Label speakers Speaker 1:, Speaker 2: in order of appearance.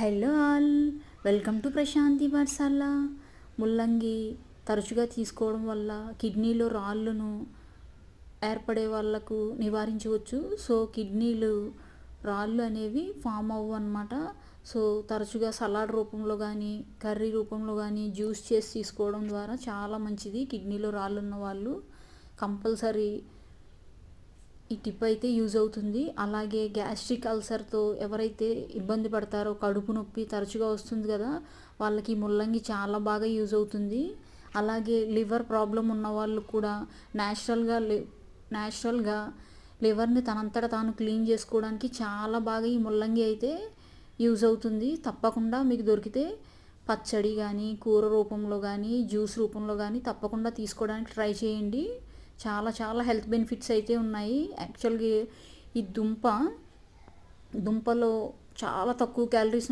Speaker 1: Hello all welcome to Prashanthi Masala ముల్లంగి తరచుగా తీసుకోవడం వల్ల కిడ్నీలో రాళ్ళను ఏర్పడే వాళ్ళకు నివారించవచ్చు. సో కిడ్నీలు రాళ్ళు అనేవి ఫామ్ అవ్వు అనమాట సో తరచుగా సలాడ్ రూపంలో కానీ కర్రీ రూపంలో కానీ జ్యూస్ చేసి తీసుకోవడం ద్వారా చాలా మంచిది కిడ్నీలో రాళ్ళు ఉన్న వాళ్ళు. కంపల్సరీ ఈ టిప్ అయితే యూజ్ అవుతుంది. అలాగే గ్యాస్ట్రిక్ అల్సర్తో ఎవరైతే ఇబ్బంది పడతారో కడుపు నొప్పి తరచుగా వస్తుంది కదా వాళ్ళకి ముల్లంగి చాలా బాగా యూజ్ అవుతుంది. అలాగే లివర్ ప్రాబ్లం ఉన్న వాళ్ళు కూడా న్యాచురల్గా లి న్యాచురల్గా లివర్ని తనంతట తాను క్లీన్ చేసుకోవడానికి చాలా బాగా ఈ ముల్లంగి అయితే యూజ్ అవుతుంది. తప్పకుండా మీకు దొరికితే పచ్చడి కానీ కూర రూపంలో కానీ జ్యూస్ రూపంలో కానీ తప్పకుండా తీసుకోవడానికి ట్రై చేయండి. చాలా చాలా హెల్త్ బెనిఫిట్స్ అయితే ఉన్నాయి. యాక్చువల్గా ఈ దుంప దుంపలో చాలా తక్కువ క్యాలరీస్